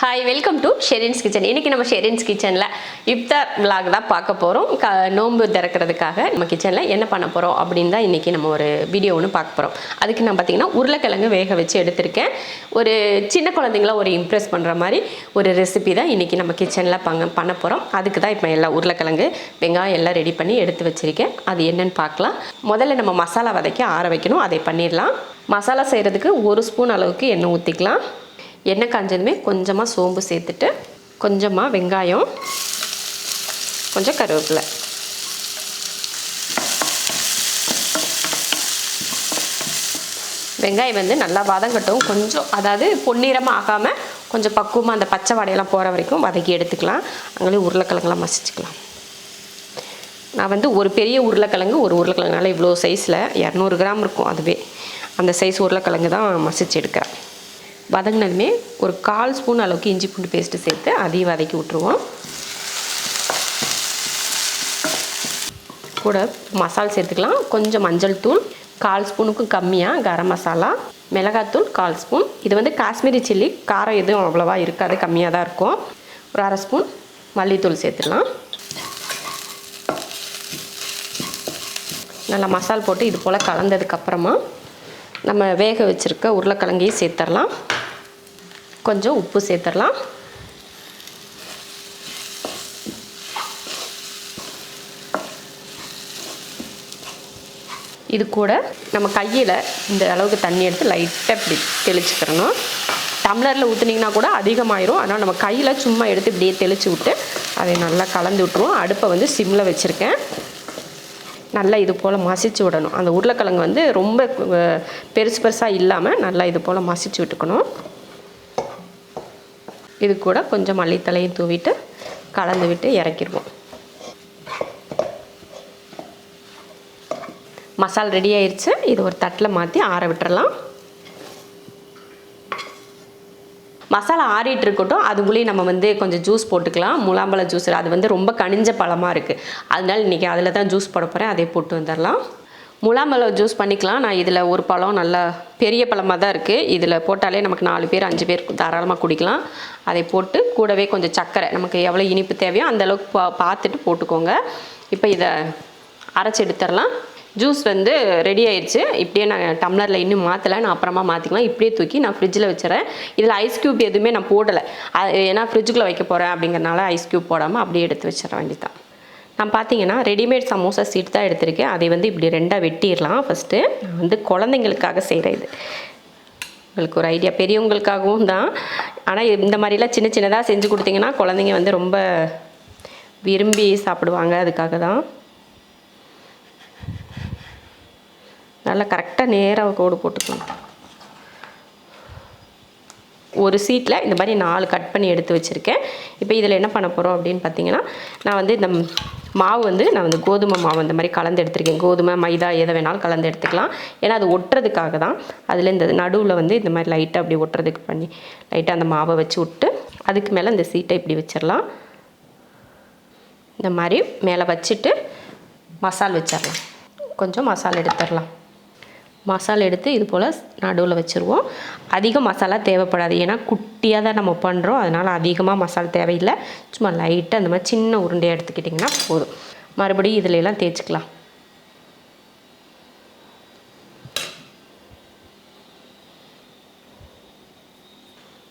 Hi welcome to Sherin's kitchen இன்னைக்கு நம்ம ஷெரின்ஸ் கிச்சனில் இப்தார் விலாக் தான் பார்க்க போகிறோம் க நோன்பு திறக்கிறதுக்காக நம்ம கிச்சனில் என்ன பண்ண போகிறோம் அப்படின்னு தான் இன்றைக்கி நம்ம ஒரு வீடியோ ஒன்று பார்க்க போகிறோம் அதுக்கு நான் பார்த்தீங்கன்னா உருளைக்கிழங்கு வேக வச்சு எடுத்திருக்கேன். ஒரு சின்ன குழந்தைங்கள ஒரு இம்ப்ரெஸ் பண்ணுற மாதிரி ஒரு ரெசிபி தான் இன்றைக்கி நம்ம கிச்சனில் பங்க பண்ண போகிறோம் அதுக்கு தான் இப்போ எல்லாம் உருளைக்கிழங்கு வெங்காயம் எல்லாம் ரெடி பண்ணி எடுத்து வச்சுருக்கேன். அது என்னன்னு பார்க்கலாம். முதல்ல நம்ம மசாலா வதக்கி ஆற வைக்கணும். அதை பண்ணிடலாம். மசாலா செய்கிறதுக்கு ஒரு ஸ்பூன் அளவுக்கு எண்ணெய் ஊற்றிக்கலாம் எண்ணெய் காஞ்சதுமே கொஞ்சமாக சோம்பு சேர்த்துட்டு கொஞ்சமாக வெங்காயம் கொஞ்சம் கருவேப்பிலை. வெங்காயம் வந்து நல்லா வதங்கட்டும். கொஞ்சம் அதாவது பொன்னிறமாக ஆகாமல் கொஞ்சம் பக்குவமாக அந்த பச்சை வாடையெல்லாம் போகிற வரைக்கும் வதக்கி எடுத்துக்கலாம். அங்கே உருளைக்கிழங்குலாம் மசிச்சுக்கலாம். நான் வந்து ஒரு பெரிய உருளைக்கிழங்கு ஒரு உருளைக்கிழங்குனால இவ்வளோ சைஸில் இரநூறு கிராம் இருக்கும் அதுவே. அந்த சைஸ் உருளைக்கிழங்கு தான் மசிச்சு எடுக்கிறேன். வதங்கினதுமே ஒரு கால் ஸ்பூன் அளவுக்கு இஞ்சி பூண்டு பேஸ்ட்டு சேர்த்து அதையும் வதக்கி விட்ருவோம் கூட மசால் சேர்த்துக்கலாம். கொஞ்சம் மஞ்சள் தூள் கால் ஸ்பூனுக்கும் கம்மியாக கரம் மசாலா மிளகாத்தூள் கால் ஸ்பூன். இது வந்து காஷ்மீரி சில்லி காரம் எதுவும் அவ்வளோவா இருக்காது கம்மியாக தான் இருக்கும். ஒரு அரை ஸ்பூன் மல்லித்தூள் சேர்த்துடலாம். நல்லா மசால் போட்டு இது போல் கலந்ததுக்கப்புறமா நம்ம வேக வச்சுருக்க உருளைக்கிழங்கையும் சேர்த்துடலாம். கொஞ்சம் உப்பு சேர்த்துடலாம். இது கூட நம்ம கையில் இந்த அளவுக்கு தண்ணி எடுத்து லைட்டாக இப்படி தெளிச்சுக்கிறணும். டம்ளரில் ஊற்றுனீங்கன்னா கூட அதிகமாயிரும். அதனால் நம்ம கையில் சும்மா எடுத்து இப்படியே தெளித்து விட்டு அதை நல்லா கலந்து விட்ருவோம் அடுப்பை வந்து சிம்மில் வச்சுருக்கேன். நல்லா இது போல் மசிச்சு விடணும். அந்த உருளைக்கிழங்கு வந்து ரொம்ப பெருசு பெருசாக இல்லாமல் நல்லா இது போல் மசிச்சு விட்டுக்கணும். இது கூட கொஞ்சம் மல்லித்தலையும் தூவிட்டு கலந்து விட்டு இறக்கிடுவோம். மசால் ரெடி ஆயிடுச்சு இது ஒரு தட்டில் மாற்றி ஆற விட்டுறலாம். மசாலா ஆறிட்டு இருக்கட்டும். அதுக்குள்ளேயும் நம்ம வந்து கொஞ்சம் ஜூஸ் போட்டுக்கலாம். முலாம்பழ ஜூஸ் அது வந்து ரொம்ப கனிஞ்ச பழமாக இருக்குது அதனால இன்றைக்கி அதில் தான் ஜூஸ் போட போகிறேன் அதே போட்டு வந்துடலாம். முலாம்பழம் ஜூஸ் பண்ணிக்கலாம். நான் இதில் ஒரு பழம் நல்லா பெரிய பழமாக தான் இருக்குது இதில் போட்டாலே நமக்கு நாலு பேர் அஞ்சு பேர் தாராளமாக குடிக்கலாம். அதை போட்டு கூடவே கொஞ்சம் சர்க்கரை நமக்கு எவ்வளோ இனிப்பு தேவையோ அந்தளவுக்கு பா பார்த்துட்டு போட்டுக்கோங்க. இப்போ இதை அரைச்சி எடுத்துடலாம். ஜூஸ் வந்து ரெடி ஆயிடுச்சு இப்படியே நான் டம்ளரில் இன்னும் மாற்றலை நான் அப்புறமா மாற்றிக்கலாம் இப்படியே தூக்கி நான் ஃப்ரிட்ஜில் வச்சுறேன் இதில் ஐஸ் க்யூப் எதுவுமே நான் போடலை. அது ஏன்னா ஃப்ரிட்ஜுக்குள்ளே வைக்க போகிறேன் அப்படிங்கிறனால ஐஸ் க்யூப் போடாமல் அப்படியே எடுத்து வச்சிட வேண்டியதான் நான் பார்த்தீங்கன்னா ரெடிமேட் சமோசா சீட் தான் எடுத்திருக்கேன். அதை வந்து இப்படி ரெண்டாக வெட்டிடலாம் ஃபஸ்ட்டு நான் வந்து குழந்தைங்களுக்காக செய்கிற இது. உங்களுக்கு ஒரு ஐடியா பெரியவங்களுக்காகவும் தான். ஆனால் இந்த மாதிரிலாம் சின்ன சின்னதாக செஞ்சு கொடுத்தீங்கன்னா குழந்தைங்க வந்து ரொம்ப விரும்பி சாப்பிடுவாங்க. அதுக்காக தான். நல்லா கரெக்டாக நேராக கோடு போட்டுக்கணும் ஒரு சீட்டில் இந்த மாதிரி நாலு கட் பண்ணி எடுத்து வச்சுருக்கேன். இப்போ இதில் என்ன பண்ண போகிறோம் அப்படின்னு பார்த்தீங்கன்னா நான் வந்து இந்த மாவு வந்து நான் வந்து கோதுமை மாவு இந்த மாதிரி கலந்து எடுத்திருக்கேன். கோதுமை மைதா எதை வேணாலும் கலந்து எடுத்துக்கலாம். ஏன்னா அது ஒட்டுறதுக்காக தான். அதில் இந்த நடுவில் வந்து இந்த மாதிரி லைட்டாக அப்படி ஒட்டுறதுக்கு பண்ணி லைட்டாக அந்த மாவை வச்சு விட்டு அதுக்கு மேலே இந்த சீட்டை இப்படி வச்சிடலாம் இந்த மாதிரி மேலே வச்சுட்டு மசால் வச்சிடலாம் கொஞ்சம் மசால் எடுத்துடலாம் மசாலா எடுத்து இது போல் நடுவில் வச்சுருவோம். அதிக மசாலா தேவைப்படாது. ஏன்னா குட்டியாக தான் நம்ம பண்ணுறோம் அதனால் அதிகமாக மசாலா தேவையில்லை. சும்மா லைட்டாக அந்த மாதிரி சின்ன உருண்டையாக எடுத்துக்கிட்டிங்கன்னா போதும். மறுபடியும் இதுல எல்லாம் தேய்ச்சிக்கலாம்.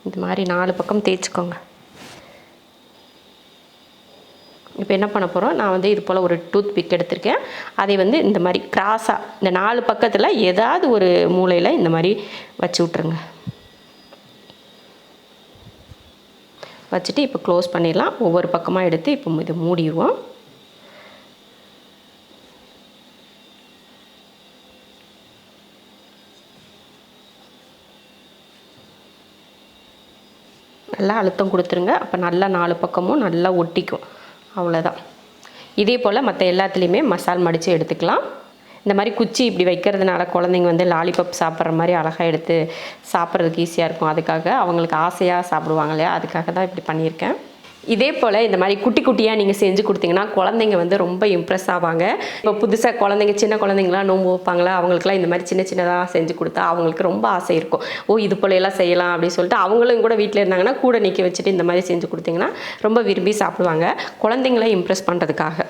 இது மாதிரி நாலு பக்கம் தேய்ச்சிக்கோங்க. இப்போ என்ன பண்ண போகிறோம் நான் வந்து இது போல் ஒரு டூத் பிக் எடுத்திருக்கேன். அதை வந்து இந்த மாதிரி கிராஸாக இந்த நாலு பக்கத்தில் ஏதாவது ஒரு மூலையில் இந்த மாதிரி வச்சு விட்ருங்க வச்சுட்டு இப்போ க்ளோஸ் பண்ணிடலாம். ஒவ்வொரு பக்கமாக எடுத்து இப்போ இதை மூடிடுவோம். நல்லா அழுத்தம் கொடுத்துருங்க. அப்போ நல்லா நாலு பக்கமும் நல்லா ஒட்டிக்கும். அவ்வளோதான் இதே போல் மற்ற எல்லாத்துலேயுமே மசால் மடித்து எடுத்துக்கலாம். இந்த மாதிரி குச்சி இப்படி வைக்கிறதுனால குழந்தைங்க வந்து லாலிபப் சாப்பிட்ற மாதிரி அழகாக எடுத்து சாப்பிட்றதுக்கு ஈஸியாக இருக்கும். அதுக்காக அவங்களுக்கு ஆசையாக சாப்பிடுவாங்க இல்லையா? அதுக்காக தான் இப்படி பண்ணியிருக்கேன். இதே போல் இந்த மாதிரி குட்டி குட்டியாக நீங்கள் செஞ்சு கொடுத்தீங்கன்னா குழந்தைங்க வந்து ரொம்ப இம்ப்ரெஸ் ஆவாங்க. இப்போ புதுசாக குழந்தைங்க சின்ன குழந்தைங்களாம் நோம்பு வைப்பாங்களா? அவங்களுக்குலாம் இந்த மாதிரி சின்ன சின்னதாக செஞ்சு கொடுத்தா அவங்களுக்கு ரொம்ப ஆசை இருக்கும். ஓ இது போல எல்லாம் செய்யலாம் அப்படின்னு சொல்லிட்டு அவங்களும் கூட வீட்டில் இருந்தாங்கன்னா கூட நிற்க வச்சுட்டு இந்த மாதிரி செஞ்சு கொடுத்தீங்கன்னா ரொம்ப விரும்பி சாப்பிடுவாங்க. குழந்தைங்கள இம்ப்ரெஸ் பண்ணுறதுக்காக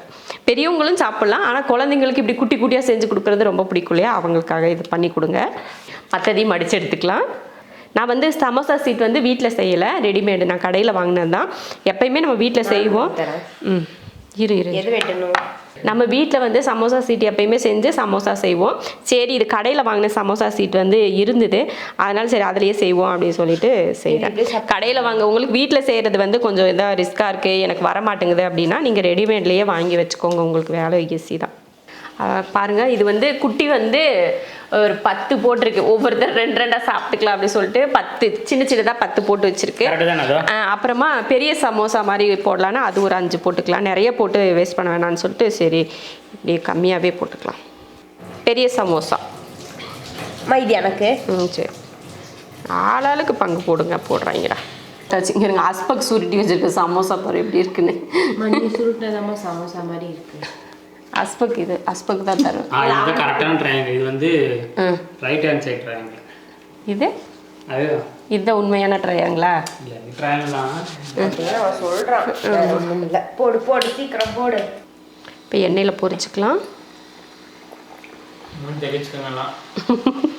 பெரியவங்களும் சாப்பிட்லாம். ஆனால் குழந்தைங்களுக்கு இப்படி குட்டி குட்டியாக செஞ்சு கொடுக்குறது ரொம்ப பிடிக்கும் இல்லையா? அவங்களுக்காக இது பண்ணி கொடுங்க. மற்றதையும் மடித்து எடுத்துக்கலாம். நான் வந்து சமோசா சீட் வந்து வீட்டில் செய்யலை ரெடிமேடு நான் கடையில் வாங்கினது தான் எப்பயுமே நம்ம வீட்டில் செய்வோம். ம். இரு இரு. எது வெட்டணும்? நம்ம வீட்டில் வந்து சமோசா சீட் எப்பயுமே செஞ்சு சமோசா செய்வோம். சரி இது கடையில் வாங்கின சமோசா சீட் வந்து இருந்தது. அதனால சரி அதிலேயே செய்வோம் அப்படின்னு சொல்லிட்டு செய்கிறேன் கடையில் வாங்க உங்களுக்கு வீட்டில் செய்கிறது வந்து கொஞ்சம் இதாக ரிஸ்க்காக இருக்குது எனக்கு வர மாட்டேங்குது அப்படின்னா நீங்கள் ரெடிமேட்லேயே வாங்கி வச்சுக்கோங்க. உங்களுக்கு வேலை ஈஸி தான். அஹ் பாருங்க இது வந்து குட்டி வந்து ஒரு பத்து போட்டிருக்கு. ஒவ்வொருத்தர் ரெண்டு ரெண்டாக சாப்பிட்டுக்கலாம் அப்படின்னு சொல்லிட்டு பத்து சின்ன சின்னதாக பத்து போட்டு வச்சிருக்கு. கரெக்டு தானே அதோ? அஹ் அப்புறமா பெரிய சமோசா மாதிரி போடலான்னா அது ஒரு அஞ்சு போட்டுக்கலாம். நிறைய போட்டு வேஸ்ட் பண்ண வேணாம்னு சொல்லிட்டு சரி இப்படி கம்மியாகவே போட்டுக்கலாம். பெரிய சமோசா. இது எனக்கு? ம் சரி. ஆளாளுக்கு பங்கு போடுங்க போடுறாங்கடா. இங்க இருங்க அஸ்பக் சுருட்டி வச்சிருக்க சமோசா பாரு எப்படி இருக்குன்னு. மணி சுருட்டினதாம்மா சமோசா மாதிரி இருக்கு. அஸ்பக் இது அஸ்பக் தான் தரும் ஆ இது கரெக்டான ட்ரையாங்கிள் இது வந்து ரைட் ஹேண்ட் சைட் ட்ரையாங்கிள் இது? அதுதான் இதுதான் உண்மையான ட்ரையாங்களா இல்லை இது ட்ரையாங்கிள் தான். ஒண்ணும் இல்ல. போடு போடு சீக்கிரம் போடு. இப்போ எண்ணெயில் பொரிச்சுக்கலாம்.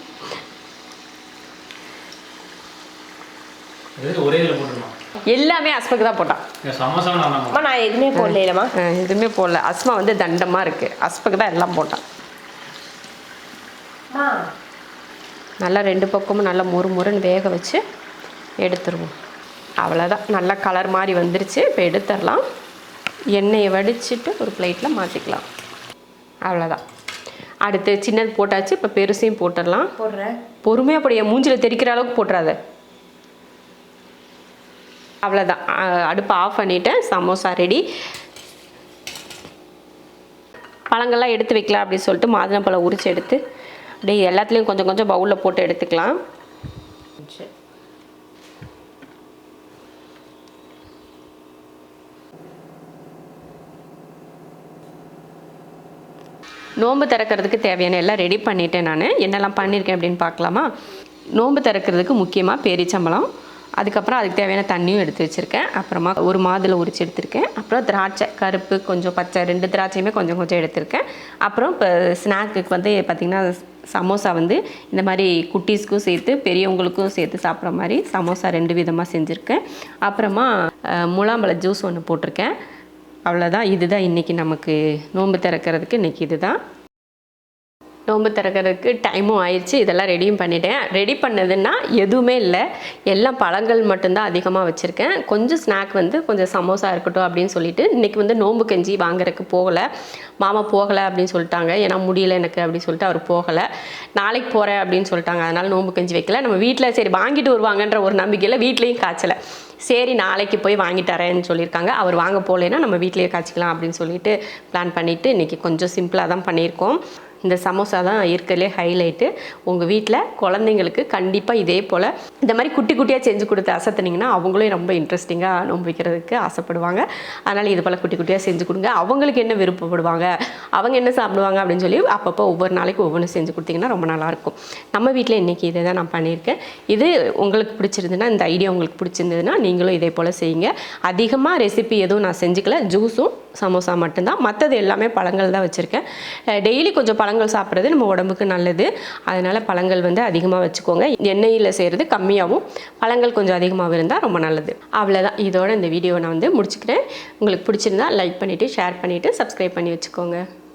இது ஒரே இதில் போட்டுருணும் எல்லாமே அஸ்பக் தான் போட்டான். நான் தான் அம்மா நான் எதுவுமே அஹ் எதுவுமே போடல. அஸ்மா வந்து தண்டமாக இருக்குது அஸ்பக் தான் எல்லாம் போட்டான். நல்லா ரெண்டு பக்கமும் நல்லா மொறு மொறுன்னு வேக வச்சு எடுத்துருவோம். அவ்வளோதான் நல்லா கலர் மாதிரி வந்துருச்சு. இப்போ எடுத்துடலாம். எண்ணெயை வடிச்சிட்டு ஒரு பிளேட்டில் மாற்றிக்கலாம் அவ்வளோதான் அடுத்து சின்னது போட்டாச்சு. இப்போ பெருசையும் போட்டுடலாம். போடுறேன் பொறுமையாக போடு. என் மூஞ்சில் தெரிக்கிற அளவுக்கு போட்டுறாத. அவ்வளோதான் அடுப்பை ஆஃப் பண்ணிட்டேன் சமோசா ரெடி பழங்கள்லாம் எடுத்து வைக்கலாம் அப்படின்னு சொல்லிட்டு மாதுளம்பழம் உரிச்சு எடுத்து அப்படியே எல்லாத்துலேயும் கொஞ்சம் கொஞ்சம் பவுலில் போட்டு எடுத்துக்கலாம். நோன்பு திறக்கிறதுக்கு தேவையான எல்லாம் ரெடி பண்ணிட்டேன் நான். என்னெல்லாம் பண்ணியிருக்கேன் அப்படின்னு பார்க்கலாமா? நோன்பு திறக்கிறதுக்கு முக்கியமாக பேரிச்சம்பழம் அதுக்கப்புறம் அதுக்கு தேவையான தண்ணியும் எடுத்து வச்சுருக்கேன். அப்புறமா ஒரு மாதுளை உரிச்சு எடுத்திருக்கேன். அப்புறம் திராட்சை கருப்பு கொஞ்சம் பச்சை ரெண்டு திராட்சையுமே கொஞ்சம் கொஞ்சம் எடுத்திருக்கேன். அப்புறம் இப்போ ஸ்நாக்குக்கு வந்து பார்த்திங்கன்னா சமோசா வந்து இந்த மாதிரி குட்டீஸ்க்கும் சேர்த்து பெரியவங்களுக்கும் சேர்த்து சாப்பிட்ற மாதிரி சமோசா ரெண்டு விதமாக செஞ்சுருக்கேன். அப்புறமா முலாம்பழ ஜூஸ் ஒன்று போட்டிருக்கேன். அவ்வளோதான் இதுதான் இன்றைக்கி நமக்கு நோன்பு திறக்கிறதுக்கு இன்றைக்கி இதுதான். நோன்பு திறக்கிறதுக்கு டைமும் ஆயிடுச்சு. இதெல்லாம் ரெடியும் பண்ணிட்டேன். ரெடி பண்ணதுன்னா எதுவுமே இல்லை. எல்லாம் பழங்கள் மட்டும்தான் அதிகமாக வச்சுருக்கேன். கொஞ்சம் ஸ்நாக் வந்து கொஞ்சம் சமோசா இருக்கட்டும் அப்படின்னு சொல்லிட்டு இன்றைக்கி வந்து நோன்பு கஞ்சி வாங்குறதுக்கு போகலை. மாமா போகலை அப்படின்னு சொல்லிட்டாங்க. ஏன்னா முடியல எனக்கு அப்படின்னு சொல்லிட்டு அவர் போகலை. நாளைக்கு போகிறேன் அப்படின்னு சொல்லிட்டாங்க. அதனால் நோன்பு கஞ்சி வைக்கல. நம்ம வீட்டில் சரி வாங்கிட்டு வருவாங்கன்ற ஒரு நம்பிக்கையில் வீட்லேயும் காய்ச்சலை. சரி நாளைக்கு போய் வாங்கி தரேன்னு சொல்லியிருக்காங்க. அவர் வாங்க போகலைன்னா நம்ம வீட்லேயே காய்ச்சிக்கலாம் அப்படின்னு சொல்லிட்டு பிளான் பண்ணிவிட்டு இன்றைக்கி கொஞ்சம் சிம்பிளாக தான் பண்ணியிருக்கோம். இந்த சமோசா தான் இருக்கிறதுலே ஹைலைட்டு உங்கள் வீட்டில் குழந்தைங்களுக்கு கண்டிப்பாக இதே போல் இந்த மாதிரி குட்டி குட்டியாக செஞ்சு கொடுத்து அசத்துனீங்கன்னா அவங்களும் ரொம்ப இன்ட்ரெஸ்டிங்காக நோன்பு வைக்கிறதுக்கு ஆசைப்படுவாங்க. அதனால் இது போல் குட்டி குட்டியாக செஞ்சு கொடுங்க. அவங்களுக்கு என்ன விருப்பப்படுவாங்க? அவங்க என்ன சாப்பிடுவாங்க அப்படின்னு சொல்லி அப்பப்போ ஒவ்வொரு நாளைக்கு ஒவ்வொன்று செஞ்சு கொடுத்தீங்கன்னா ரொம்ப நல்லாயிருக்கும் நம்ம வீட்டில் இன்றைக்கி இதை தான் நான் பண்ணியிருக்கேன். இது உங்களுக்கு பிடிச்சிருந்துன்னா இந்த ஐடியா உங்களுக்கு பிடிச்சிருந்ததுன்னா நீங்களும் இதே போல் செய்யுங்க. அதிகமாக ரெசிபி எதுவும் நான் செஞ்சுக்கல. ஜூஸும் சமோசா மட்டும்தான். மற்றது எல்லாமே பழங்கள் தான் வச்சுருக்கேன். டெய்லி கொஞ்சம் பழங்கள் சாப்பிட்றது நம்ம உடம்புக்கு நல்லது. அதனால் பழங்கள் வந்து அதிகமாக வச்சுக்கோங்க. எண்ணெயில் செய்கிறது கம்மியாகவும் பழங்கள் கொஞ்சம் அதிகமாக இருந்தால் ரொம்ப நல்லது. அவ்வளோதான் இதோட இந்த வீடியோவை நான் வந்து முடிச்சுக்கிறேன். உங்களுக்கு பிடிச்சிருந்தா லைக் பண்ணிவிட்டு ஷேர் பண்ணிவிட்டு சப்ஸ்கிரைப் பண்ணி வச்சுக்கோங்க.